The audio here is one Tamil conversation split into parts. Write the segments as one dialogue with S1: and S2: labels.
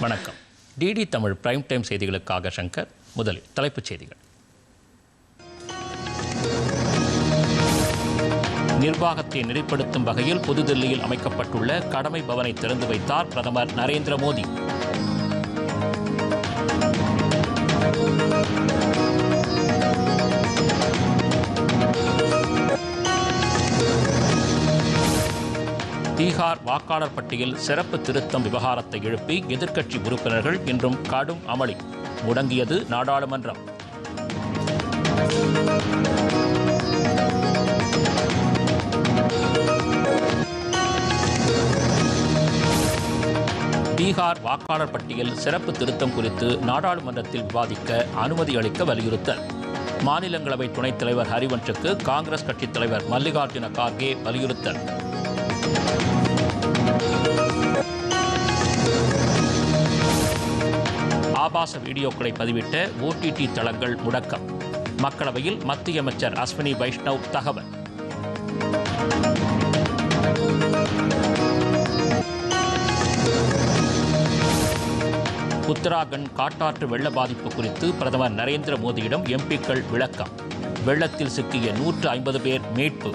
S1: வணக்கம் டிடி தமிழ் பிரைம் டைம் செய்திகளுக்காக சங்கர் முதலில் தலைப்புச் செய்திகள் நிர்வாகத்தை நெறிப்படுத்தும் வகையில் புதுதில்லியில் அமைக்கப்பட்டுள்ள கடமை பவனை திறந்து வைத்தார் பிரதமர் நரேந்திர மோடி பீகார் வாக்காளர் பட்டியல் சிறப்பு திருத்தம் விவகாரத்தை எழுப்பி எதிர்க்கட்சி உறுப்பினர்கள் இன்றும் கடும் அமளி முடங்கியது நாடாளுமன்றம் பீகார் வாக்காளர் பட்டியல் சிறப்பு திருத்தம் குறித்து நாடாளுமன்றத்தில் விவாதிக்க அனுமதி அளிக்க வலியுறுத்தல் மாநிலங்களவை துணைத் தலைவர் ஹரிவன்ஷுக்கு காங்கிரஸ் கட்சித் தலைவர் மல்லிகார்ஜுன கார்கே வலியுறுத்தல் ஆபாச வீடியோக்களை பதிவிட்ட ஓடிடி தளங்கள் முடக்கம் மக்களவையில் மத்திய அமைச்சர் அஸ்வினி வைஷ்ணவ் தகவல் உத்தராகண்ட் காட்டாற்று வெள்ள பாதிப்பு குறித்து பிரதமர் நரேந்திர மோடியிடம் எம்பிக்கள் விளக்கம் வெள்ளத்தில் சிக்கிய நூற்று ஐம்பது பேர் மீட்பு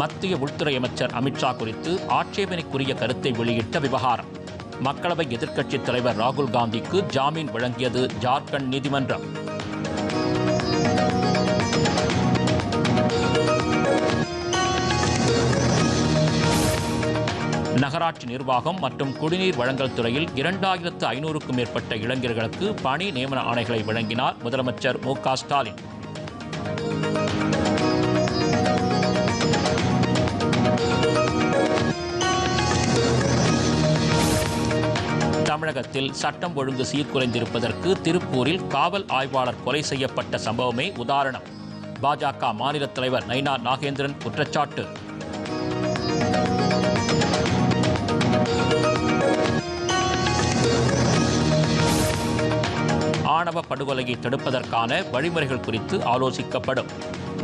S1: மத்திய உள்துறை அமைச்சர் அமித்ஷா குறித்து ஆட்சேபனைக்குரிய கருத்தை வெளியிட்ட விவகாரம் மக்களவை எதிர்க்கட்சித் தலைவர் ராகுல் காந்திக்கு ஜாமீன் வழங்கியது ஜார்க்கண்ட் நீதிமன்றம் நகராட்சி நிர்வாகம் மற்றும் குடிநீர் வழங்கல் துறையில் இரண்டாயிரத்து ஐநூறுக்கும் மேற்பட்ட இளைஞர்களுக்கு பணி நியமன ஆணைகளை வழங்கினார் முதலமைச்சர் மு ஸ்டாலின் தமிழகத்தில் சட்டம் ஒழுங்கு சீர்குலைந்திருப்பதற்கு திருப்பூரில் காவல் ஆய்வாளர் கொலை செய்யப்பட்ட சம்பவமே உதாரணம் பாஜக மாநில தலைவர் நயினார் நாகேந்திரன் குற்றச்சாட்டு ஆணவ படுகொலையை தடுப்பதற்கான வழிமுறைகள் குறித்து ஆலோசிக்கப்படும்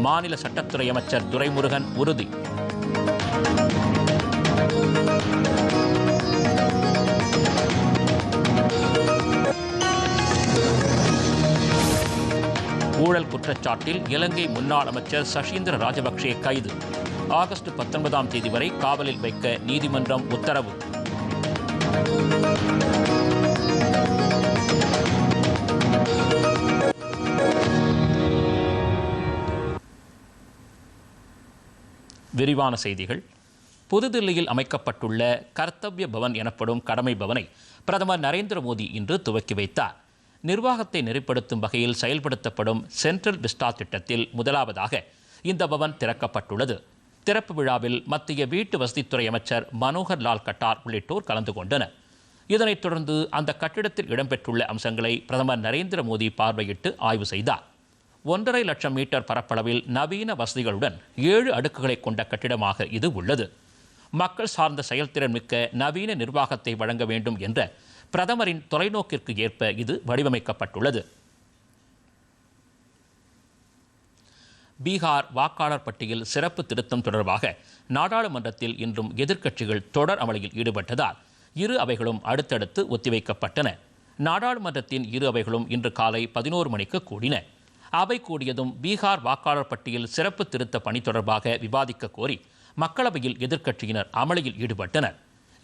S1: மாநில சட்டத்துறை அமைச்சர் துரைமுருகன் உறுதி ஊழல் குற்றச்சாட்டில் இலங்கை முன்னாள் அமைச்சர் சஷீந்திர ராஜபக்சே கைது ஆகஸ்ட் பத்தொன்பதாம் தேதி வரை காவலில் வைக்க நீதிமன்றம் உத்தரவு விரிவான செய்திகள் புதுதில்லியில் அமைக்கப்பட்டுள்ள கர்த்தவ்ய பவன் எனப்படும் கடமை பவனை பிரதமர் நரேந்திர மோடி இன்று துவக்கி வைத்தார் நிர்வாகத்தை நெறிப்படுத்தும் வகையில் செயல்படுத்தப்படும் சென்ட்ரல் விஸ்டா திட்டத்தில் முதலாவதாக இந்த பவன் திறக்கப்பட்டுள்ளது திறப்பு விழாவில் மத்திய வீட்டு வசதித்துறை அமைச்சர் மனோகர் லால் கட்டார் உள்ளிட்டோர் கலந்து கொண்டனர் இதனைத் தொடர்ந்து அந்த கட்டிடத்தில் இடம்பெற்றுள்ள அம்சங்களை பிரதமர் நரேந்திர மோடி பார்வையிட்டு ஆய்வு செய்தார் ஒன்றரை லட்சம் மீட்டர் பரப்பளவில் நவீன வசதிகளுடன் ஏழு அடுக்குகளை கொண்ட கட்டிடமாக இது உள்ளது மக்கள் சார்ந்த செயல்திறன் மிக்க நவீன நிர்வாகத்தை வழங்க வேண்டும் என்ற பிரதமரின் தொலைநோக்கிற்கு ஏற்ப இது வடிவமைக்கப்பட்டுள்ளது பீகார் வாக்காளர் பட்டியல் சிறப்பு திருத்தம் தொடர்பாக நாடாளுமன்றத்தில் இன்றும் எதிர்க்கட்சிகள் தொடர் அமளியில் ஈடுபட்டதால் இரு அவைகளும் அடுத்தடுத்து ஒத்திவைக்கப்பட்டன நாடாளுமன்றத்தின் இரு அவைகளும் இன்று காலை பதினோரு மணிக்கு கூடின அவை கூடியதும் பீகார் வாக்காளர் பட்டியல் சிறப்பு திருத்த பணி தொடர்பாக விவாதிக்க கோரி மக்களவையில் எதிர்க்கட்சியினர் அமளியில் ஈடுபட்டனர்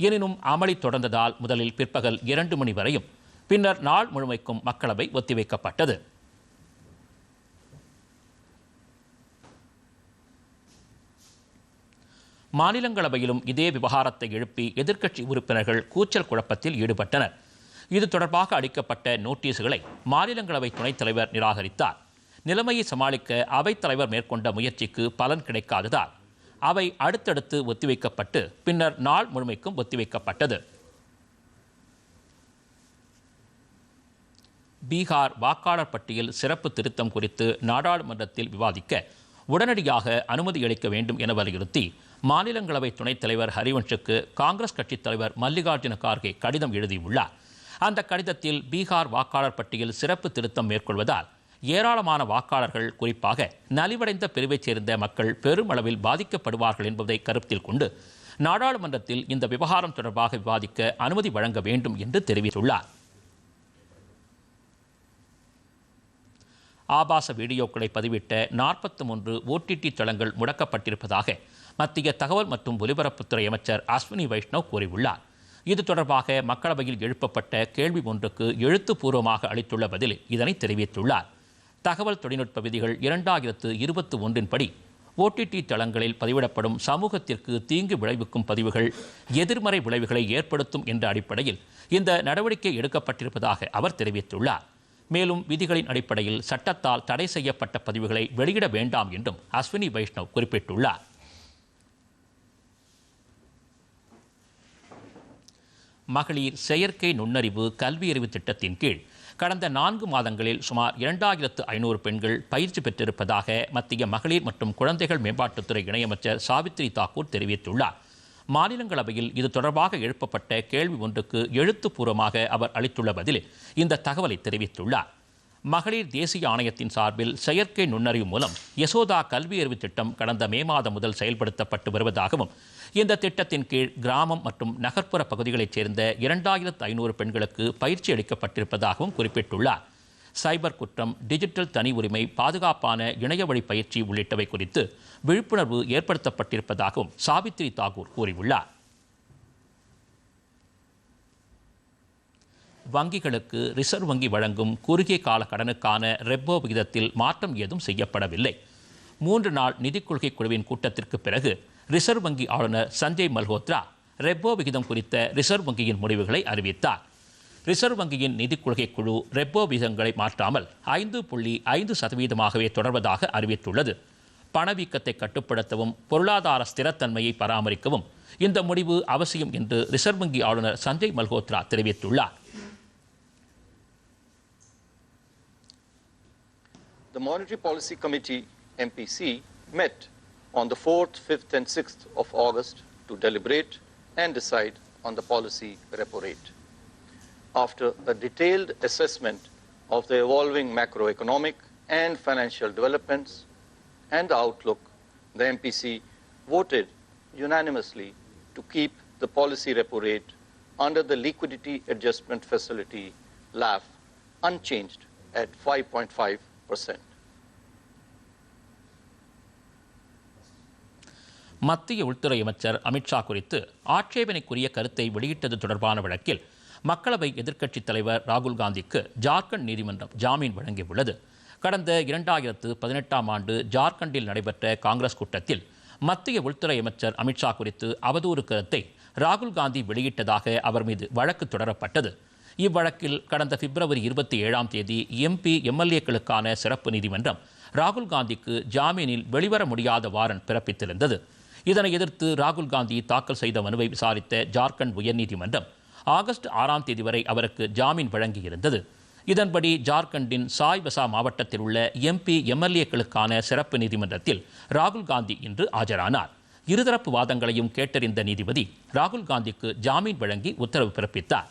S1: எனினும் அமளி தொடர்ந்ததால் முதலில் பிற்பகல் இரண்டு மணி வரையும் பின்னர் நாள் முழுமைக்கும் மக்களவை ஒத்திவைக்கப்பட்டது மாநிலங்களவையிலும் இதே விவகாரத்தை எழுப்பி எதிர்க்கட்சி உறுப்பினர்கள் கூச்சல் குழப்பத்தில் ஈடுபட்டனர் இது தொடர்பாக அளிக்கப்பட்ட நோட்டீஸ்களை மாநிலங்களவை துணைத் தலைவர் நிராகரித்தார் நிலைமையை சமாளிக்க அவைத் தலைவர் மேற்கொண்ட முயற்சிக்கு பலன் கிடைக்காததால் அவை அடுத்தடுத்து ஒத்திவைக்கப்பட்டு பின்னர் நாள் முழுமைக்கும் ஒத்திவைக்கப்பட்டது பீகார் வாக்காளர் பட்டியல் சிறப்பு திருத்தம் குறித்து நாடாளுமன்றத்தில் விவாதிக்க உடனடியாக அனுமதி அளிக்க வேண்டும் என வலியுறுத்தி மாநிலங்களவை துணைத் தலைவர் ஹரிவன்ஷுக்கு காங்கிரஸ் கட்சித் தலைவர் மல்லிகார்ஜுன கார்கே கடிதம் எழுதியுள்ளார் அந்த கடிதத்தில் பீகார் வாக்காளர் பட்டியல் சிறப்பு திருத்தம் மேற்கொள்வதால் ஏராளமான வாக்காளர்கள் குறிப்பாக நலிவடைந்த பிரிவைச் சேர்ந்த மக்கள் பெருமளவில் பாதிக்கப்படுவார்கள் என்பதை கருத்தில் கொண்டு நாடாளுமன்றத்தில் இந்த விவகாரம் தொடர்பாக விவாதிக்க அனுமதி வழங்க வேண்டும் என்று தெரிவித்துள்ளார் ஆபாச வீடியோக்களை பதிவிட்ட நாற்பத்தி மூன்று ஓடிடி தளங்கள் முடக்கப்பட்டிருப்பதாக மத்திய தகவல் மற்றும் ஒலிபரப்புத்துறை அமைச்சர் அஸ்வினி வைஷ்ணவ் கூறியுள்ளார் இது தொடர்பாக மக்களவையில் எழுப்பப்பட்ட கேள்வி ஒன்றுக்கு எழுத்துப்பூர்வமாக அளித்துள்ள பதிலில் இதனை தெரிவித்துள்ளார் தகவல் தொழில்நுட்ப விதிகள் இரண்டாயிரத்து இருபத்தி ஒன்றின்படி ஓடிடி தளங்களில் பதிவிடப்படும் சமூகத்திற்கு தீங்கு விளைவிக்கும் பதிவுகள் எதிர்மறை விளைவுகளை ஏற்படுத்தும் என்ற அடிப்படையில் இந்த நடவடிக்கை எடுக்கப்பட்டிருப்பதாக அவர் தெரிவித்துள்ளார் மேலும் விதிகளின் அடிப்படையில் சட்டத்தால் தடை செய்யப்பட்ட பதிவுகளை வெளியிட வேண்டாம் என்றும் அஸ்வினி வைஷ்ணவ் குறிப்பிட்டுள்ளார் மகளிர் செயற்கை நுண்ணறிவு கல்வியறிவு திட்டத்தின் கீழ் கடந்த நான்கு மாதங்களில் சுமார் இரண்டாயிரத்து ஐநூறு பெண்கள் பயிற்சி பெற்றிருப்பதாக மத்திய மகளிர் மற்றும் குழந்தைகள் மேம்பாட்டுத்துறை இணையமைச்சர் சாவித்ரி தாக்கூர் தெரிவித்துள்ளார் மாநிலங்களவையில் இது தொடர்பாக எழுப்பப்பட்ட கேள்வி ஒன்றுக்கு எழுத்துப்பூர்வமாக அவர் அளித்துள்ள பதிலில் இந்த தகவலை தெரிவித்துள்ளார் மகளிர் தேசிய ஆணையத்தின் சார்பில் செயற்கை நுண்ணறிவு மூலம் யசோதா கல்வியறிவு திட்டம் கடந்த மே மாதம் முதல் செயல்படுத்தப்பட்டு வருவதாகவும் இந்த திட்டத்தின் கீழ் கிராமம் மற்றும் நகர்ப்புற பகுதிகளைச் சேர்ந்த இரண்டாயிரத்து ஐநூறு பெண்களுக்கு பயிற்சி அளிக்கப்பட்டிருப்பதாகவும் குறிப்பிட்டுள்ளார் சைபர் குற்றம் டிஜிட்டல் தனி உரிமை பாதுகாப்பான இணையவழி பயிற்சி உள்ளிட்டவை குறித்து விழிப்புணர்வு ஏற்படுத்தப்பட்டிருப்பதாகவும் சாவித்ரி தாகூர் கூறியுள்ளார் வங்கிகளுக்கு ரிசர்வ் வங்கி வழங்கும் குறுகிய கால கடனுக்கான ரெப்போ விகிதத்தில் மாற்றம் ஏதும் செய்யப்படவில்லை மூன்று நாள் நிதி கொள்கை குழுவின் கூட்டத்திற்கு பிறகு ரிசர்வ் வங்கி ஆளுநர் சஞ்சய் மல்ஹோத்ரா ரெப்போ விகிதம் குறித்த ரிசர்வ் வங்கியின் முடிவுகளை அறிவித்தார் ரிசர்வ் வங்கியின் நிதி கொள்கை குழு ரெப்போ விகிதங்களை மாற்றாமல் ஐந்து புள்ளி ஐந்து சதவீதமாகவே தொடர்வதாக அறிவித்துள்ளது பணவீக்கத்தை கட்டுப்படுத்தவும் பொருளாதார ஸ்திரத்தன்மையை பராமரிக்கவும் இந்த முடிவு அவசியம் என்று ரிசர்வ் வங்கி ஆளுநர் சஞ்சய் மல்ஹோத்ரா தெரிவித்துள்ளார்
S2: the Monetary Policy Committee, MPC, met on the 4th, 5th, and 6th of August to deliberate and decide on the policy repo rate. After a detailed assessment of the evolving macroeconomic and financial developments and the outlook, the MPC voted unanimously to keep the policy repo rate under the Liquidity Adjustment Facility, LAF, unchanged at 5.5 percent.
S1: மத்திய உள்துறை அமைச்சர் அமித்ஷா குறித்து ஆட்சேபனைக்குரிய கருத்தை வெளியிட்டது தொடர்பான வழக்கில் மக்களவை எதிர்க்கட்சித் தலைவர் ராகுல் காந்திக்கு ஜார்க்கண்ட் நீதிமன்றம் ஜாமீன் வழங்கியுள்ளது கடந்த இரண்டாயிரத்து பதினெட்டாம் ஆண்டு ஜார்க்கண்டில் நடைபெற்ற காங்கிரஸ் கூட்டத்தில் மத்திய உள்துறை அமைச்சர் அமித்ஷா குறித்து அவதூறு கருத்தை ராகுல் காந்தி வெளியிட்டதாக அவர் மீது வழக்கு தொடரப்பட்டது இவ்வழக்கில் கடந்த பிப்ரவரி இருபத்தி ஏழாம் தேதி எம்பி எம்எல்ஏக்களுக்கான சிறப்பு நீதிமன்றம் ராகுல் காந்திக்கு ஜாமீனில் வெளிவர முடியாத வாரன் பிறப்பித்திருந்தது இதனை எதிர்த்து ராகுல் காந்தி தாக்கல் செய்த மனுவை விசாரித்த ஜார்க்கண்ட் உயர்நீதிமன்றம் ஆகஸ்ட் ஆறாம் தேதி வரை அவருக்கு ஜாமீன் வழங்கியிருந்தது இதன்படி ஜார்க்கண்டின் சாய் பசா மாவட்டத்தில் உள்ள எம்பி எம்எல்ஏக்களுக்கான சிறப்பு நீதிமன்றத்தில் ராகுல் காந்தி இன்று ஆஜரானார் இருதரப்பு வாதங்களையும் கேட்டறிந்த நீதிபதி ராகுல் காந்திக்கு ஜாமீன் வழங்கி உத்தரவு பிறப்பித்தார்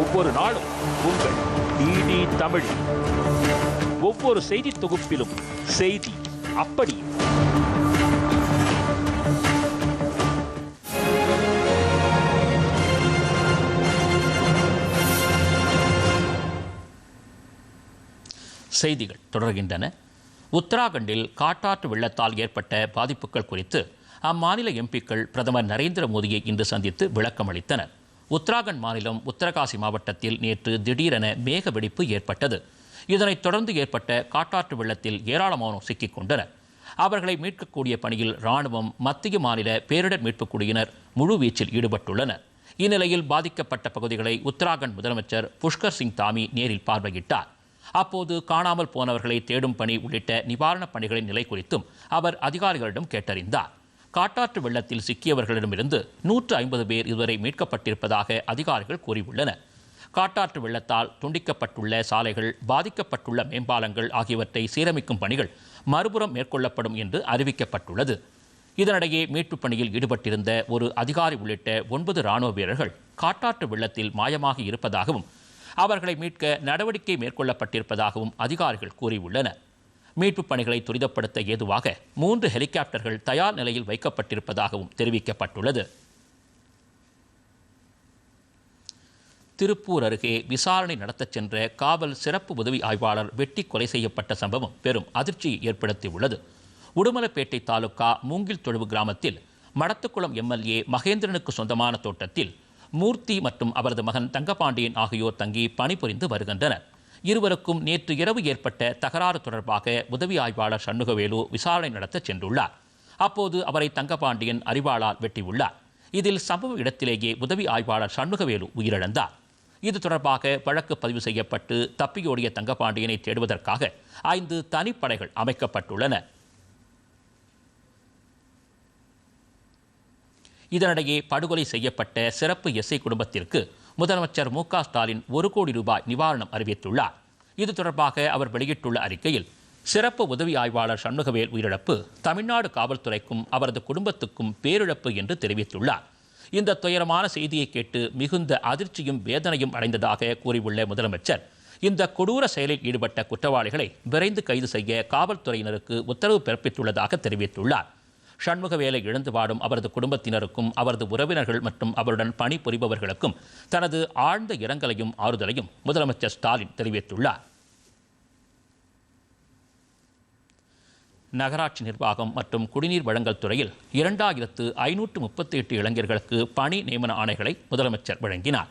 S1: ஒவ்வொரு நாளும் உங்கள் டிடி தமிழ் ஒவ்வொரு செய்தி தொகுப்பிலும் செய்தி அப்படி செய்திகள் தொடர்கின்றன உத்தராகண்டில் காட்டாற்று வெள்ளத்தால் ஏற்பட்ட பாதிப்புகள் குறித்து அம்மாநில எம்பிக்கள் பிரதமர் நரேந்திர மோடியை இன்று சந்தித்து விளக்கம் அளித்தனர் உத்தராகண்ட் மாநிலம் உத்தரகாசி மாவட்டத்தில் நேற்று திடீரென மேக வெடிப்பு ஏற்பட்டது இதனைத் தொடர்ந்து ஏற்பட்ட காட்டாற்று வெள்ளத்தில் ஏராளமானோர் சிக்கிக் கொண்டனர் அவர்களை மீட்கக்கூடிய பணியில் ராணுவம் மத்திய மாநில பேரிடர் மீட்புக் குழுவினர் முழுவீச்சில் ஈடுபட்டுள்ளனர் இந்நிலையில் பாதிக்கப்பட்ட பகுதிகளை உத்தராகண்ட் முதலமைச்சர் புஷ்கர் சிங் தாமி நேரில் பார்வையிட்டார் அப்போது காணாமல் போனவர்களை தேடும் பணி உள்ளிட்ட நிவாரணப் பணிகளின் நிலை குறித்தும் அவர் அதிகாரிகளிடம் கேட்டறிந்தார் காட்டாற்று வெள்ளத்தில் சிக்கியவர்களிடமிருந்து நூற்று ஐம்பது பேர் இதுவரை மீட்கப்பட்டிருப்பதாக அதிகாரிகள் கூறியுள்ளனர் காட்டாற்று வெள்ளத்தால் துண்டிக்கப்பட்டுள்ள சாலைகள் பாதிக்கப்பட்டுள்ள மேம்பாலங்கள் ஆகியவற்றை சீரமைக்கும் பணிகள் மறுபுறம் மேற்கொள்ளப்படும் என்று அறிவிக்கப்பட்டுள்ளது இதனிடையே மீட்புப் பணியில் ஈடுபட்டிருந்த ஒரு அதிகாரி உள்ளிட்ட ஒன்பது ராணுவ வீரர்கள் காட்டாற்று வெள்ளத்தில் மாயமாக இருப்பதாகவும் அவர்களை மீட்க நடவடிக்கை மேற்கொள்ளப்பட்டிருப்பதாகவும் அதிகாரிகள் கூறியுள்ளனர் மீட்புப் பணிகளை துரிதப்படுத்த ஏதுவாக மூன்று ஹெலிகாப்டர்கள் தயார் நிலையில் வைக்கப்பட்டிருப்பதாகவும் தெரிவிக்கப்பட்டுள்ளது திருப்பூர் அருகே விசாரணை நடத்தச் சென்ற காவல் சிறப்பு உதவி ஆய்வாளர் வெட்டி கொலை செய்யப்பட்ட சம்பவம் பெரும் அதிர்ச்சியை ஏற்படுத்தியுள்ளது உடுமலப்பேட்டை தாலுக்கா மூங்கில் தொழுவு கிராமத்தில் மடத்துக்குளம் எம்எல்ஏ மகேந்திரனுக்கு சொந்தமான தோட்டத்தில் மூர்த்தி மற்றும் அவரது மகன் தங்கபாண்டியன் ஆகியோர் தங்கி பணிபுரிந்து வருகின்றனர் இருவருக்கும் நேற்று இரவு ஏற்பட்ட தகராறு தொடர்பாக உதவி ஆய்வாளர் சண்முகவேலு விசாரணை நடத்த சென்றுள்ளார் அப்போது அவரை தங்கபாண்டியன் அறிவாளால் வெட்டியுள்ளார் இதில் சம்பவ இடத்திலேயே உதவி ஆய்வாளர் சண்முகவேலு உயிரிழந்தார் இது தொடர்பாக வழக்கு பதிவு செய்யப்பட்டு தப்பியோடிய தங்கபாண்டியனை தேடுவதற்காக ஐந்து தனிப்படைகள் அமைக்கப்பட்டுள்ளன இதனிடையே படுகொலை செய்யப்பட்ட சிறப்பு எஸ்ஐ குடும்பத்திற்கு முதலமைச்சர் மு ஸ்டாலின் ஒரு கோடி ரூபாய் நிவாரணம் அறிவித்துள்ளார் இது தொடர்பாக அவர் வெளியிட்டுள்ள அறிக்கையில் சிறப்பு உதவி ஆய்வாளர் சண்முகவேல் உயிரிழப்பு தமிழ்நாடு காவல்துறைக்கும் அவரது குடும்பத்துக்கும் பேரிழப்பு என்று தெரிவித்துள்ளார் இந்த துயரமான செய்தியை கேட்டு மிகுந்த அதிர்ச்சியும் வேதனையும் அடைந்ததாக கூறியுள்ள முதலமைச்சர் இந்த கொடூர செயலில் ஈடுபட்ட குற்றவாளிகளை விரைந்து கைது செய்ய காவல்துறையினருக்கு உத்தரவு பிறப்பித்துள்ளதாக தெரிவித்துள்ளார் வேலை இழந்து வாடும் அவரது குடும்பத்தினருக்கும் அவரது உறவினர்கள் மற்றும் அவருடன் பணிபுரிபவர்களுக்கும் தனது ஆழ்ந்த இரங்கலையும் ஆறுதலையும் முதலமைச்சர் ஸ்டாலின் தெரிவித்துள்ளார் நகராட்சி நிர்வாகம் மற்றும் குடிநீர் வழங்கல் துறையில் இரண்டாயிரத்து ஐநூற்று முப்பத்தி எட்டு இளைஞர்களுக்கு பணி நியமன ஆணைகளை முதலமைச்சர் வழங்கினார்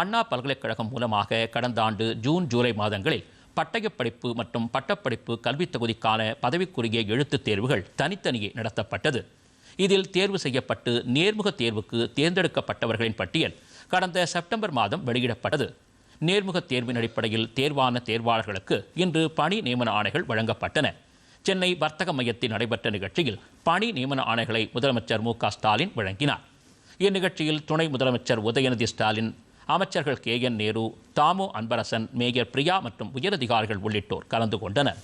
S1: அண்ணா பல்கலைக்கழகம் மூலமாக கடந்த ஆண்டு ஜூன் ஜூலை மாதங்களில் பட்டயப்படிப்பு மற்றும் பட்டப்படிப்பு கல்வித் தொகுதிக்கான பதவிக்குரிய எழுத்துத் தேர்வுகள் தனித்தனியே நடத்தப்பட்டது இதில் தேர்வு செய்யப்பட்டு நேர்முக தேர்வுக்கு தேர்ந்தெடுக்கப்பட்டவர்களின் பட்டியல் கடந்த செப்டம்பர் மாதம் வெளியிடப்பட்டது நேர்முக தேர்வின் அடிப்படையில் தேர்வான தேர்வாளர்களுக்கு இன்று பணி நியமன ஆணைகள் வழங்கப்பட்டன சென்னை வர்த்தக மையத்தில் நடைபெற்ற நிகழ்ச்சியில் பணி நியமன ஆணைகளை முதலமைச்சர் மு ஸ்டாலின் வழங்கினார் இந்நிகழ்ச்சியில் துணை முதலமைச்சர் உதயநிதி ஸ்டாலின் அமைச்சர்கள் K N Nehru Thamo Anbarasan mayor Priya மற்றும் உயரதிகாரிகள் உள்ளிட்டோர் கலந்து கொண்டனர்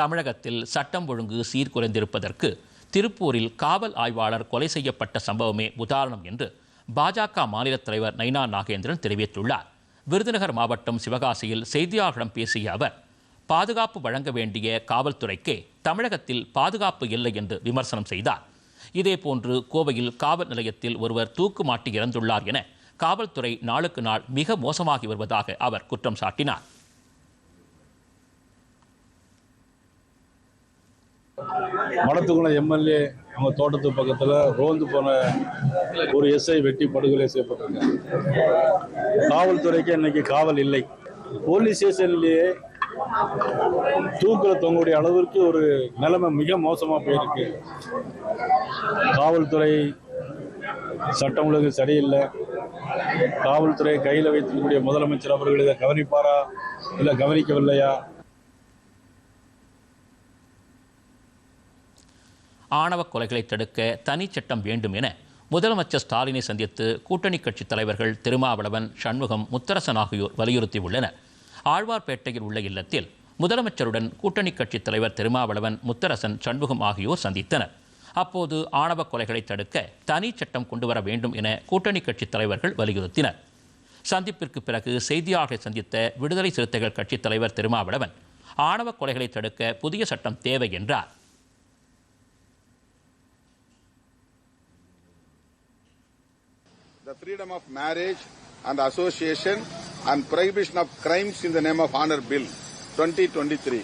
S1: தமிழகத்தில் சட்டம் ஒழுங்கு சீர்குறைந்திருப்பதற்கு திருப்பூரில் காவல் ஆய்வாளர் கொலை செய்யப்பட்ட சம்பவமே உதாரணம் என்று பாஜக மாநில தலைவர் நைனா நாகேந்திரன் தெரிவித்துள்ளார் விருதுநகர் மாவட்டம் சிவகாசியில் செய்தியாளர்களிடம் பேசிய அவர் பாதுகாப்பு வழங்க வேண்டிய காவல்துறைக்கே தமிழகத்தில் பாதுகாப்பு இல்லை என்று விமர்சனம் செய்தார் இதேபோன்று கோவையில் காவல் நிலையத்தில் ஒருவர் தூக்கு மாட்டி இறந்துள்ளார் என காவல்துறை நாளுக்கு நாள் மிக மோசமாகி வருவதாக அவர் குற்றம் சாட்டினார்
S3: மடத்துக்குள்ள எம்எல்ஏ நம்ம தோட்டத்து பக்கத்தில் ரோந்து போன ஒரு எஸ்ஐ வெட்டி படுகொலை செய்யப்பட்டிருக்காங்க காவல்துறைக்கு இன்னைக்கு காவல் இல்லை போலீஸ் ஸ்டேஷன்லேயே தூக்கில் தொங்கக்கூடிய அளவிற்கு ஒரு நிலைமை மிக மோசமாக போயிருக்கு காவல்துறை சட்டம் ஒழுங்கு சரியில்லை காவல்துறை கையில் வைத்திருக்கக்கூடிய முதலமைச்சர் அவர்கள் இதை கவனிப்பாரா இல்லை கவனிக்கவில்லையா
S1: ஆணவ கொலைகளை தடுக்க தனி சட்டம் வேண்டும் என முதலமைச்சர் ஸ்டாலினை சந்தித்து கூட்டணி கட்சித் தலைவர்கள் திருமாவளவன் சண்முகம் முத்தரசன் ஆகியோர் வலியுறுத்தியுள்ளனர் ஆழ்வார்பேட்டையில் உள்ள இல்லத்தில் முதலமைச்சருடன் கூட்டணி கட்சித் தலைவர் திருமாவளவன் முத்தரசன் சண்முகம் ஆகியோர் சந்தித்தனர் அப்போது ஆணவ கொலைகளை தடுக்க தனி சட்டம் கொண்டு வர வேண்டும் என கூட்டணி கட்சித் தலைவர்கள் வலியுறுத்தினர் சந்திப்பிற்கு பிறகு செய்தியாளர்களை சந்தித்த விடுதலை சிறுத்தைகள் கட்சித் தலைவர் திருமாவளவன் ஆணவ கொலைகளை தடுக்க புதிய சட்டம் தேவை என்றார்
S4: The freedom of marriage and association and prohibition of crimes in the name of honour bill twenty twenty three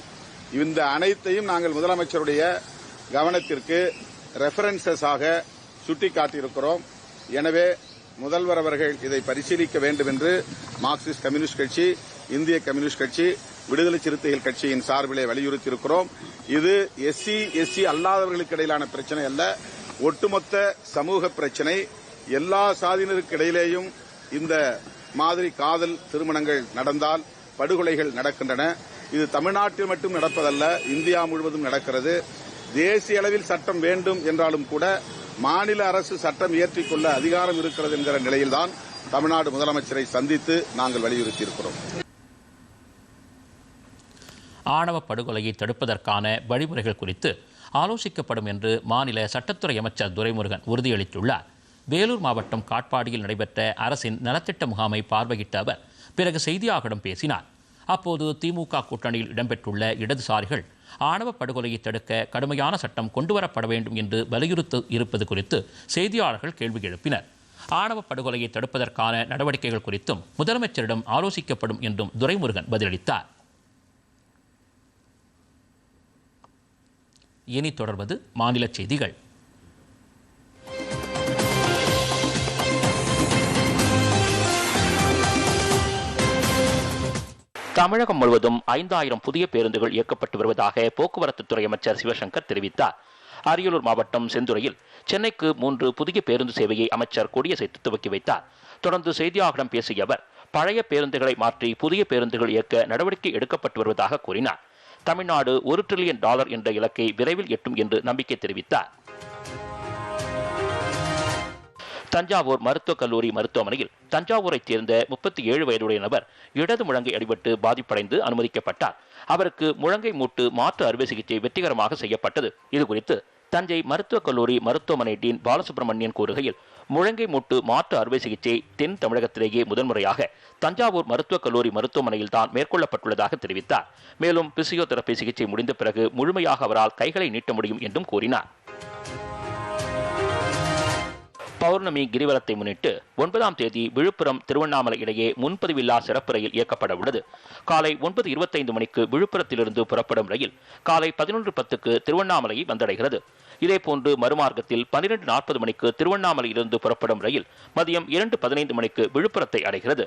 S4: இந்த அனைத்தையும் நாங்கள் முதலமைச்சருடைய கவனத்திற்கு ரெஃபரன்சஸாக சுட்டிக்காட்டியிருக்கிறோம் எனவே முதல்வர் அவர்கள் இதை பரிசீலிக்க வேண்டும் என்று மார்க்சிஸ்ட் கம்யூனிஸ்ட் கட்சி இந்திய கம்யூனிஸ்ட் கட்சி விடுதலை சிறுத்தைகள் கட்சியின் சார்பிலே வலியுறுத்தியிருக்கிறோம் இது எஸ்சி எஸ்சி அல்லாதவர்களுக்கு இடையிலான பிரச்சனை அல்ல ஒட்டுமொத்த சமூக பிரச்சினை எல்லா சாதியினருக்கு இடையிலேயும் இந்த மாதிரி காதல் திருமணங்கள் நடந்தால் படுகொலைகள் நடக்கின்றன இது தமிழ்நாட்டில் மட்டும் நடப்பதல்ல இந்தியா முழுவதும் நடக்கிறது தேசிய அளவில் சட்டம் வேண்டும் என்றாலும் கூட மாநில அரசு சட்டம் இயற்றிக்கொள்ள அதிகாரம் இருக்கிறது என்கிற நிலையில்தான் தமிழ்நாடு முதலமைச்சரை சந்தித்து நாங்கள் வலியுறுத்தியிருக்கிறோம்
S1: ஆணவ படுகொலையை தடுப்பதற்கான வழிமுறைகள் குறித்து ஆலோசிக்கப்படும் என்று மாநில சட்டத்துறை அமைச்சர் துரைமுருகன் உறுதியளித்துள்ளார் வேலூர் மாவட்டம் காட்பாடியில் நடைபெற்ற அரசின் நலத்திட்ட முகாமை பார்வையிட்ட அவர் பிறகு செய்தியாளர்களிடம் பேசினார் அப்போது திமுக கூட்டணியில் இடம்பெற்றுள்ள இடதுசாரிகள் ஆணவ படுகொலையை தடுக்க கடுமையான சட்டம் கொண்டுவரப்பட வேண்டும் என்று வலியுறுத்தி இருப்பது குறித்து செய்தியாளர்கள் கேள்வி எழுப்பினர் ஆணவ படுகொலையை தடுப்பதற்கான நடவடிக்கைகள் குறித்தும் முதலமைச்சரிடம் ஆலோசிக்கப்படும் என்றும் துரைமுருகன் பதிலளித்தார் இனி தொடர்வது மாநில செய்திகள் தமிழகம் முழுவதும் ஐந்தாயிரம் புதிய பேருந்துகள் இயக்கப்பட்டு வருவதாக போக்குவரத்து துறை அமைச்சர் சிவசங்கர் தெரிவித்தார் அரியலூர் மாவட்டம் செந்துறையில் சென்னைக்கு மூன்று புதிய பேருந்து சேவையை அமைச்சர் கொடியசைத்து துவக்கி வைத்தார் தொடர்ந்து செய்தியாளர்களிடம் பேசிய அவர் பழைய பேருந்துகளை மாற்றி புதிய பேருந்துகள் இயக்க நடவடிக்கை எடுக்கப்பட்டு வருவதாக கூறினார் தமிழ்நாடு ஒரு டிரில்லியன் டாலர் என்ற இலக்கை விரைவில் எட்டும் என்று நம்பிக்கை தெரிவித்தார் தஞ்சாவூர் மருத்துவக் கல்லூரி மருத்துவமனையில் தஞ்சாவூரைச் சேர்ந்த முப்பத்தி ஏழு வயதுடைய நபர் இடது முழங்கை அடிபட்டு பாதிப்படைந்து அனுமதிக்கப்பட்டார் அவருக்கு முழங்கை மூட்டு மாற்று அறுவை சிகிச்சை வெற்றிகரமாக செய்யப்பட்டது இது குறித்து தஞ்சை மருத்துவக் கல்லூரி மருத்துவமனை டீன் பாலசுப்ரமணியன் கூறுகையில் முழங்கை மூட்டு மாற்று அறுவை சிகிச்சை தென் தமிழகத்திலேயே முதன்முறையாக தஞ்சாவூர் மருத்துவக் கல்லூரி மருத்துவமனையில் தான் மேற்கொள்ளப்பட்டுள்ளதாக தெரிவித்தார் மேலும் பிசியோதெரபி சிகிச்சை முடிந்த பிறகு முழுமையாக அவரால் கைகளை நீட்ட முடியும் என்றும் கூறினார் பௌர்ணமி கிரிவலத்தை முன்னிட்டு ஒன்பதாம் தேதி விழுப்புரம் திருவண்ணாமலை இடையே முன்பதிவில்லா சிறப்பு ரயில் இயக்கப்பட உள்ளது காலை ஒன்பது இருபத்தைந்து மணிக்கு விழுப்புரத்திலிருந்து புறப்படும் ரயில் காலை பதினொன்று பத்துக்கு திருவண்ணாமலையை வந்தடைகிறது இதேபோன்று மறுமார்க்கத்தில் பனிரெண்டு நாற்பது மணிக்கு திருவண்ணாமலையிலிருந்து புறப்படும் ரயில் மதியம் இரண்டு பதினைந்து மணிக்கு விழுப்புரத்தை அடைகிறது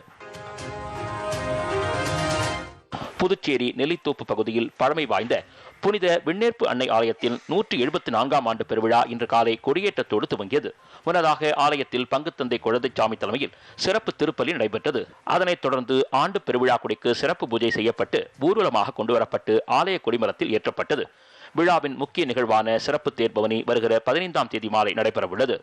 S1: புதுச்சேரி நெல்லித்தோப்பு பகுதியில் பழமை வாய்ந்த புனித விண்ணேற்பு அன்னை ஆலயத்தில் நூற்றி எழுபத்தி நான்காம் ஆண்டு பெருவிழா இன்று காலை கொடியேற்றத்தோடு துவங்கியது முன்னதாக ஆலயத்தில் பங்குத்தந்தை குழந்தைச்சாமி தலைமையில் சிறப்பு திருப்பலி நடைபெற்றது அதனைத் தொடர்ந்து ஆண்டு பெருவிழா கொடிக்கு சிறப்பு பூஜை செய்யப்பட்டு ஊர்வலமாக கொண்டுவரப்பட்டு ஆலய கொடிமரத்தில் ஏற்றப்பட்டது விழாவின் முக்கிய நிகழ்வான சிறப்பு தேர்பவனி வருகிற பதினைந்தாம் தேதி மாலை நடைபெறவுள்ளது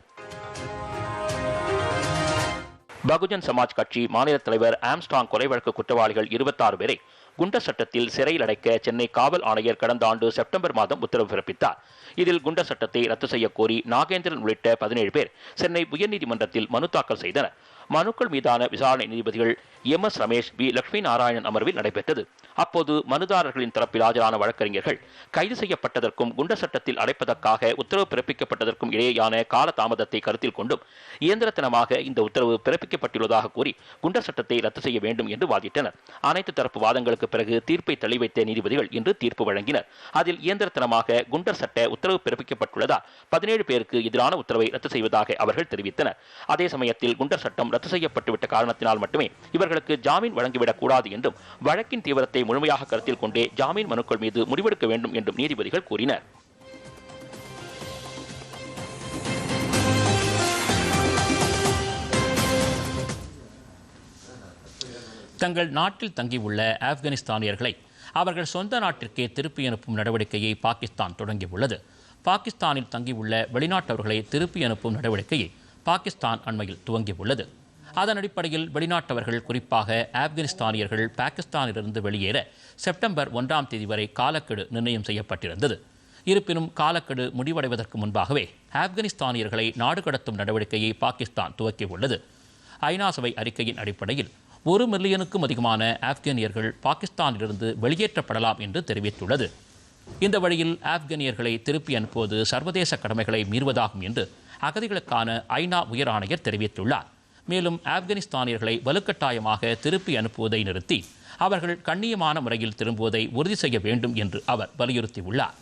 S1: பகுஜன் சமாஜ் கட்சி மாநில தலைவர் ஆம்ஸ்டாங் கொலை வழக்கு குற்றவாளிகள் இருபத்தாறு பேரை குண்டர் சட்டத்தில் சிறையில் அடைக்க சென்னை காவல் ஆணையர் கடந்த ஆண்டு செப்டம்பர் மாதம் உத்தரவு பிறப்பித்தார் இதில் குண்டர் சட்டத்தை ரத்து செய்ய கோரி நாகேந்திரன் உள்ளிட்ட பதினேழு பேர் சென்னை உயர்நீதிமன்றத்தில் மனு தாக்கல் செய்தனர் மனுக்கள் மீதான விசாரணை நீதிபதிகள் M S Ramesh P Lakshmi Narayanan அமர்வில் நடைபெற்றது அப்போது மனுதாரர்களின் தரப்பில் ஆஜரான வழக்கறிஞர்கள் கைது செய்யப்பட்டதற்கும் குண்டர் சட்டத்தில் அடைப்பதற்காக உத்தரவு பிறப்பிக்கப்பட்டதற்கும் இடையேயான கால தாமதத்தை கருத்தில் கொண்டும் இயந்திரத்தனமாக இந்த உத்தரவு பிறப்பிக்கப்பட்டுள்ளதாக கூறி குண்டர் சட்டத்தை ரத்து செய்ய வேண்டும் என்று வாதிட்டனர் அனைத்து தரப்பு வாதங்களுக்கு பிறகு தீர்ப்பை தள்ளி வைத்த நீதிபதிகள் இன்று தீர்ப்பு வழங்கினர் அதில் இயந்திரத்தனமாக குண்டர் சட்ட உத்தரவு பிறப்பிக்கப்பட்டுள்ளதால் பதினேழு பேருக்கு எதிரான உத்தரவை ரத்து செய்வதாக அவர்கள் தெரிவித்தனர் அதே சமயத்தில் குண்டர் சட்டம் ரத்து செய்யப்பட்டுவிட்ட காரணத்தினால் மட்டுமே இவர்களுக்கு ஜாமீன் வழங்கிவிடக் கூடாது என்றும் வழக்கின் தீவிரத்தை முழுமையாக கருத்தில் கொண்டே ஜாமீன் மனுக்கள் மீது முடிவெடுக்க வேண்டும் என்றும் நீதிபதிகள் கூறினர் தங்கள் நாட்டில் தங்கியுள்ள ஆப்கானிஸ்தானியர்களை அவர்கள் சொந்த நாட்டிற்கே திருப்பி அனுப்பும் நடவடிக்கையை பாகிஸ்தான் தொடங்கியுள்ளது பாகிஸ்தானில் தங்கியுள்ள வெளிநாட்டவர்களை திருப்பி அனுப்பும் நடவடிக்கையை பாகிஸ்தான் அண்மையில் துவங்கியுள்ளது அதன் அடிப்படையில் வெளிநாட்டவர்கள் குறிப்பாக ஆப்கானிஸ்தானியர்கள் பாகிஸ்தானிலிருந்து வெளியேற செப்டம்பர் ஒன்றாம் தேதி வரை காலக்கெடு நிர்ணயம் செய்யப்பட்டிருந்தது இருப்பினும் காலக்கெடு முடிவடைவதற்கு முன்பாகவே ஆப்கானிஸ்தானியர்களை நாடு கடத்தும் நடவடிக்கையை பாகிஸ்தான் துவக்கியுள்ளது ஐநா சபை அறிக்கையின் அடிப்படையில் ஒரு மில்லியனுக்கும் அதிகமான ஆப்கானியர்கள் பாகிஸ்தானிலிருந்து வெளியேற்றப்படலாம் என்று தெரிவித்துள்ளது இந்த வழியில் ஆப்கானியர்களை திருப்பி அனுப்புவது சர்வதேச கடமைகளை மீறுவதாகும் என்று அகதிகளுக்கான ஐநா உயர் ஆணையர் தெரிவித்துள்ளார் மேலும் ஆப்கானிஸ்தானியர்களை வலுக்கட்டாயமாக திருப்பி அனுப்புவதை நிறுத்தி அவர்கள் கண்ணியமான முறையில் திரும்புவதை உறுதி செய்ய வேண்டும் என்று அவர் வலியுறுத்தியுள்ளார்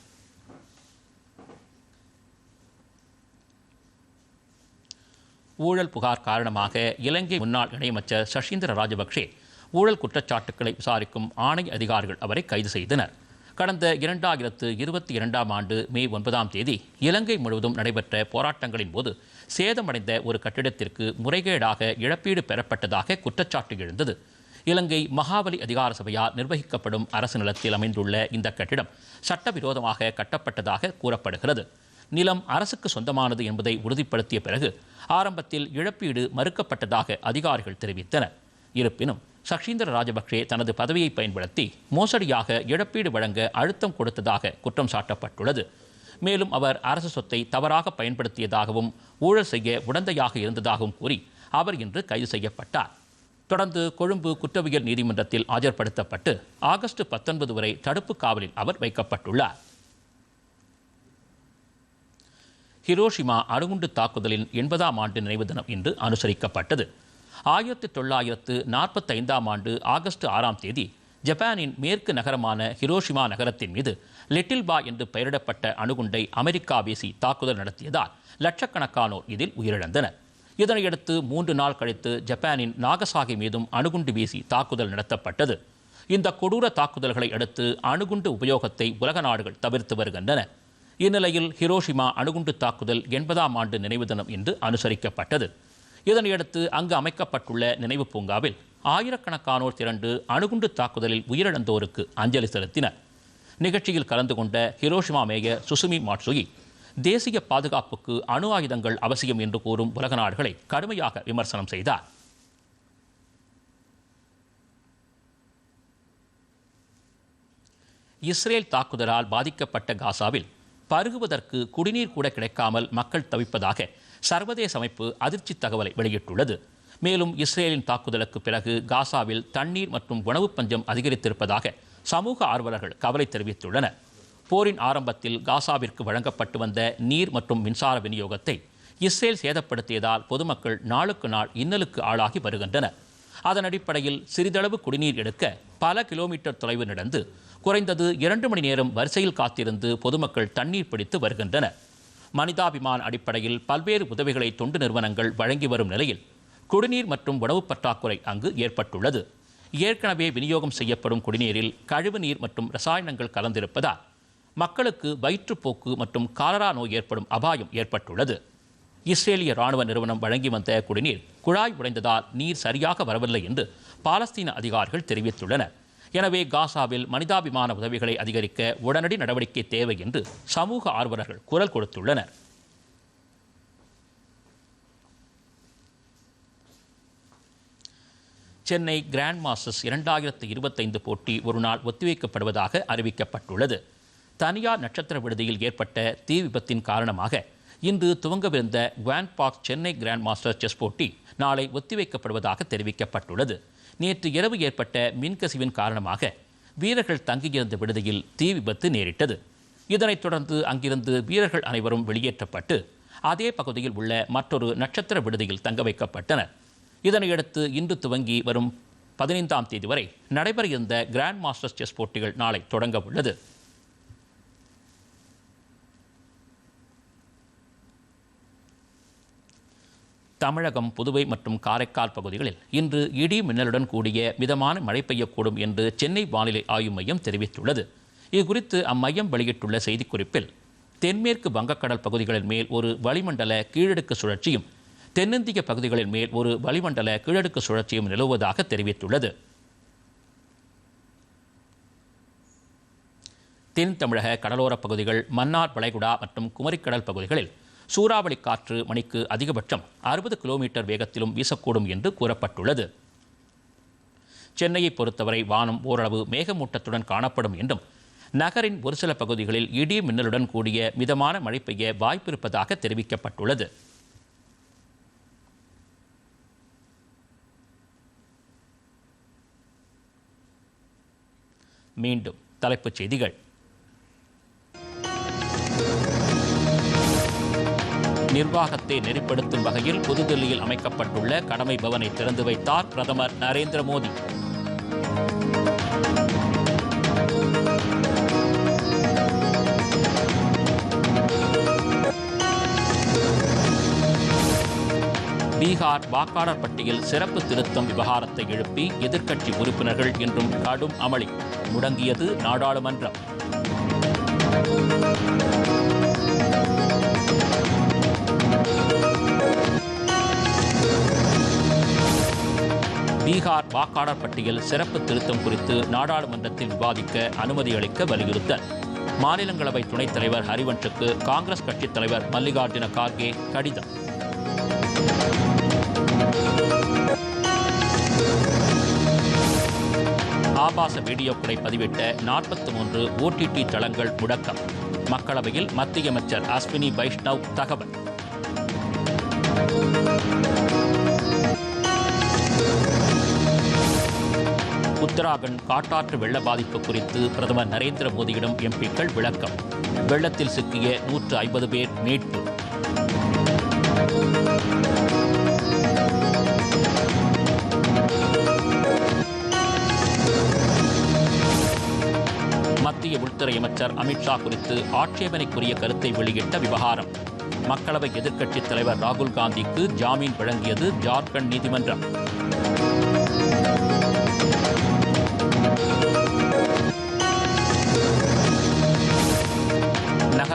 S1: ஊழல் புகார் காரணமாக இலங்கை முன்னாள் இணையமைச்சர் சஷீந்திர ராஜபக்சே ஊழல் குற்றச்சாட்டுக்களை விசாரிக்கும் ஆணை அதிகாரிகள் அவரை கைது செய்தனர் கடந்த இரண்டாயிரத்து இருபத்தி இரண்டாம் ஆண்டு மே ஒன்பதாம் தேதி இலங்கை முழுவதும் நடைபெற்ற போராட்டங்களின் போது சேதமடைந்த ஒரு கட்டிடத்திற்கு முறைகேடாக இழப்பீடு பெறப்பட்டதாக குற்றச்சாட்டு எழுந்தது இலங்கை மகாபலி அதிகார சபையால் நிர்வகிக்கப்படும் அரசு நிலத்தில் அமைந்துள்ள இந்த கட்டிடம் சட்டவிரோதமாக கட்டப்பட்டதாக கூறப்படுகிறது நிலம் அரசுக்கு சொந்தமானது என்பதை உறுதிப்படுத்திய பிறகு ஆரம்பத்தில் இழப்பீடு மறுக்கப்பட்டதாக அதிகாரிகள் தெரிவித்தனர் இருப்பினும் சஷீந்திர ராஜபக்சே தனது பதவியை பயன்படுத்தி மோசடியாக இழப்பீடு வழங்க அழுத்தம் கொடுத்ததாக குற்றம் சாட்டப்பட்டுள்ளது மேலும் அவர் அரசு சொத்தை தவறாக பயன்படுத்தியதாகவும் ஊழல் செய்ய உடந்தையாக இருந்ததாகவும் கூறி அவர் இன்று கைது செய்யப்பட்டார் தொடர்ந்து கொழும்பு குற்றவியல் நீதிமன்றத்தில் ஆஜர்படுத்தப்பட்டு ஆகஸ்ட் பத்தொன்பது வரை தடுப்பு காவலில் அவர் வைக்கப்பட்டுள்ளார் ஹிரோஷிமா அணுகுண்டு தாக்குதலின் எண்பதாம் ஆண்டு நினைவு தினம் இன்று அனுசரிக்கப்பட்டது ஆயிரத்தி தொள்ளாயிரத்து நாற்பத்தைந்தாம் ஆண்டு ஆகஸ்ட் ஆறாம் தேதி ஜப்பானின் மேற்கு நகரமான ஹிரோஷிமா நகரத்தின் மீது லிட்டில் பா என்று பெயரிடப்பட்ட அணுகுண்டை அமெரிக்கா வீசி தாக்குதல் நடத்தியதால் லட்சக்கணக்கானோர் இதில் உயிரிழந்தனர் இதனையடுத்து மூன்று நாள் கழித்து ஜப்பானின் நாகசாகி மீதும் அணுகுண்டு வீசி தாக்குதல் நடத்தப்பட்டது இந்த கொடூர தாக்குதல்களை அடுத்து அணுகுண்டு உபயோகத்தை உலக நாடுகள் தவிர்த்து வருகின்றன இந்நிலையில் ஹிரோஷிமா அணுகுண்டு தாக்குதல் எண்பதாம் ஆண்டு நினைவு தினம் என்று அனுசரிக்கப்பட்டது இதனையடுத்து அங்கு அமைக்கப்பட்டுள்ள நினைவு பூங்காவில் ஆயிரக்கணக்கானோர் திரண்டு அணுகுண்டு தாக்குதலில் உயிரிழந்தோருக்கு அஞ்சலி செலுத்தினர் நிகழ்ச்சியில் கலந்து கொண்ட ஹிரோஷிமா மேயர் சுசுமி மாட்சுயி தேசிய பாதுகாப்புக்கு அணு ஆயுதங்கள் அவசியம் என்று கூறும் உலக நாடுகளை கடுமையாக விமர்சனம் செய்தார் இஸ்ரேல் தாக்குதலால் பாதிக்கப்பட்ட காசாவில் பருகுவதற்கு குடிநீர் கூட கிடைக்காமல் மக்கள் தவிப்பதாக சர்வதேச அமைப்பு அதிர்ச்சி தகவலை வெளியிட்டுள்ளது மேலும் இஸ்ரேலின் தாக்குதலுக்கு பிறகு காசாவில் தண்ணீர் மற்றும் உணவு பஞ்சம் அதிகரித்திருப்பதாக சமூக ஆர்வலர்கள் கவலை தெரிவித்துள்ளனர் போரின் ஆரம்பத்தில் காசாவிற்கு வழங்கப்பட்டு வந்த நீர் மற்றும் மின்சார விநியோகத்தை இஸ்ரேல் சேதப்படுத்தியதால் பொதுமக்கள் நாளுக்கு நாள் இன்னலுக்கு ஆளாகி வருகின்றனர் அதன் அடிப்படையில் சிறிதளவு குடிநீர் எடுக்க பல கிலோமீட்டர் தொலைவு நடந்து குறைந்தது இரண்டு மணி நேரம் வரிசையில் காத்திருந்து பொதுமக்கள் தண்ணீர் பிடித்து வருகின்றனர் மனிதாபிமான அடிப்படையில் பல்வேறு உதவிகளை தொண்டு நிறுவனங்கள் வழங்கி வரும் நிலையில் குடிநீர் மற்றும் உணவு பற்றாக்குறை அங்கு ஏற்பட்டுள்ளது ஏற்கனவே விநியோகம் செய்யப்படும் குடிநீரில் கழிவு நீர் மற்றும் ரசாயனங்கள் கலந்திருப்பதால் மக்களுக்கு வயிற்றுப்போக்கு மற்றும் காலரா நோய் ஏற்படும் அபாயம் ஏற்பட்டுள்ளது இஸ்ரேலிய ராணுவ நிறுவனம் வழங்கி வந்த குடிநீர் குழாய் உடைந்ததால் நீர் சரியாக வரவில்லை என்று பாலஸ்தீன அதிகாரிகள் தெரிவித்துள்ளனர் எனவே காசாவில் மனிதாபிமான உதவிகளை அதிகரிக்க உடனடி நடவடிக்கை தேவை என்று சமூக ஆர்வலர்கள் குரல் கொடுத்துள்ளனர் சென்னை கிராண்ட் மாஸ்டர்ஸ் இரண்டாயிரத்து இருபத்தைந்து போட்டி ஒரு நாள் ஒத்திவைக்கப்படுவதாக அறிவிக்கப்பட்டுள்ளது தனியார் நட்சத்திர விடுதியில் ஏற்பட்ட தீ விபத்தின் காரணமாக இன்று துவங்கவிருந்த குவாண்ட் park Chennai grand master chess போட்டி நாளை ஒத்திவைக்கப்படுவதாக தெரிவிக்கப்பட்டுள்ளது நேற்று இரவு ஏற்பட்ட மின்கசிவின் காரணமாக வீரர்கள் தங்கியிருந்த விடுதியில் தீ விபத்து நேரிட்டது இதனைத் தொடர்ந்து அங்கிருந்து வீரர்கள் அனைவரும் வெளியேற்றப்பட்டு அதே பகுதியில் உள்ள மற்றொரு நட்சத்திர விடுதியில் தங்க வைக்கப்பட்டனர் இதனையடுத்து இன்று துவங்கி வரும் பதினைந்தாம் தேதி வரை நடைபெற இருந்த கிராண்ட் மாஸ்டர்ஸ் செஸ் போட்டிகள் நாளை தொடங்க உள்ளது தமிழகம் புதுவை மற்றும் காரைக்கால் பகுதிகளில் இன்று இடி மின்னலுடன் கூடிய மிதமான மழை பெய்யக்கூடும் என்று சென்னை வானிலை ஆய்வு மையம் தெரிவித்துள்ளது இதுகுறித்து அம்மையம் வெளியிட்டுள்ள செய்திக்குறிப்பில் தென்மேற்கு வங்கக்கடல் பகுதிகளின் மேல் ஒரு வளிமண்டல கீழடுக்கு சுழற்சியும் தென்னிந்திய பகுதிகளின் மேல் ஒரு வளிமண்டல கீழடுக்கு சுழற்சியும் நிலவுவதாக தெரிவித்துள்ளது தென் தமிழக கடலோரப் பகுதிகள் மன்னார் வளைகுடா மற்றும் குமரிக்கடல் பகுதிகளில் சூறாவளி காற்று மணிக்கு அதிகபட்சம் அறுபது கிலோமீட்டர் வேகத்திலும் வீசக்கூடும் என்று கூறப்பட்டுள்ளது சென்னையை பொறுத்தவரை வானம் ஓரளவு மேகமூட்டத்துடன் காணப்படும் என்றும் நகரின் ஒரு சில பகுதிகளில் இடி மின்னலுடன் கூடிய மிதமான மழை பெய்ய வாய்ப்பிருப்பதாக தெரிவிக்கப்பட்டுள்ளது மீண்டும் தலைப்புச் செய்திகள் நிர்வாகத்தை நெறிப்படுத்தும் வகையில் புதுதில்லியில் அமைக்கப்பட்டுள்ள கடமை பவனை திறந்து வைத்தார் பிரதமர் நரேந்திர மோடி பீகார் வாக்காளர் பட்டியல் சிறப்பு திருத்தம் விவகாரத்தை எழுப்பி எதிர்க்கட்சி உறுப்பினர்கள் இன்றும் கடும் அமளி முடங்கியது நாடாளுமன்றம் பீகார் வாக்காளர் பட்டியல் சிறப்பு திருத்தம் குறித்து நாடாளுமன்றத்தில் விவாதிக்க அனுமதி அளிக்க வலியுறுத்தல் மாநிலங்களவை துணைத் தலைவர் ஹரிவன்ஷுக்கு காங்கிரஸ் கட்சித் தலைவர் மல்லிகார்ஜுன கார்கே கடிதம் ஆபாச வீடியோக்களை பதிவிட்ட நாற்பத்தி மூன்று ஓடிடி தளங்கள் முடக்கம் மக்களவையில் மத்திய அமைச்சர் அஸ்வினி வைஷ்ணவ் தகவல் உத்தராகண்ட் காட்டாற்று வெள்ள பாதிப்பு குறித்து பிரதமர் நரேந்திர மோடியிடம் எம்பிக்கள் விளக்கம் வெள்ளத்தில் சிக்கிய நூற்று ஐம்பது பேர் மீட்பு மத்திய உள்துறை அமைச்சர் அமித்ஷா குறித்து ஆட்சேபனைக்குரிய கருத்தை வெளியிட்ட விவகாரம் மக்களவை எதிர்க்கட்சித் தலைவர் ராகுல் காந்திக்கு ஜாமீன் வழங்கியது ஜார்க்கண்ட் நீதிமன்றம்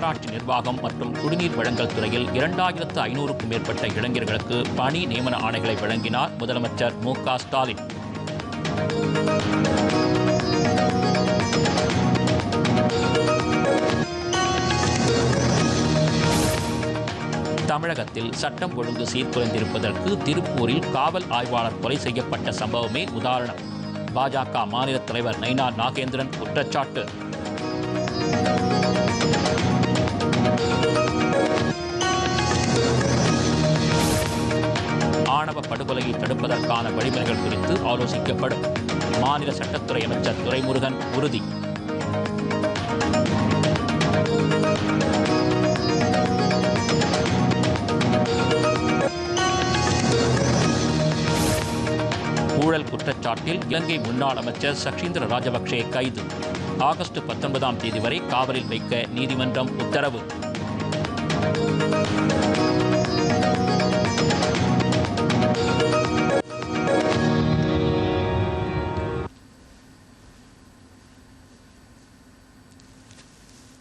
S1: நகராட்சி நிர்வாகம் மற்றும் குடிநீர் வழங்கல் துறையில் இரண்டாயிரத்து ஐநூறுக்கும் மேற்பட்ட இளைஞர்களுக்கு பணி நியமன ஆணைகளை வழங்கினார் முதலமைச்சர் மு க ஸ்டாலின் தமிழகத்தில் சட்டம் ஒழுங்கு சீர்குலைந்திருப்பதற்கு திருப்பூரில் காவல் ஆய்வாளர் கொலை செய்யப்பட்ட சம்பவமே உதாரணம் பாஜக மாநில தலைவர் நைனா நாகேந்திரன் குற்றச்சாட்டு படுகொலையை தடுப்பதற்கான வழிமுறைகள் குறித்து ஆலோசிக்கப்படும் மாநில சட்டத்துறை அமைச்சர் துரைமுருகன் உறுதி ஊழல் குற்றச்சாட்டில் இலங்கை முன்னாள் அமைச்சர் சக்ஷிந்திர ராஜபக்சே கைது ஆகஸ்ட் பத்தொன்பதாம் தேதி வரை காவலில் வைக்க நீதிமன்றம் உத்தரவு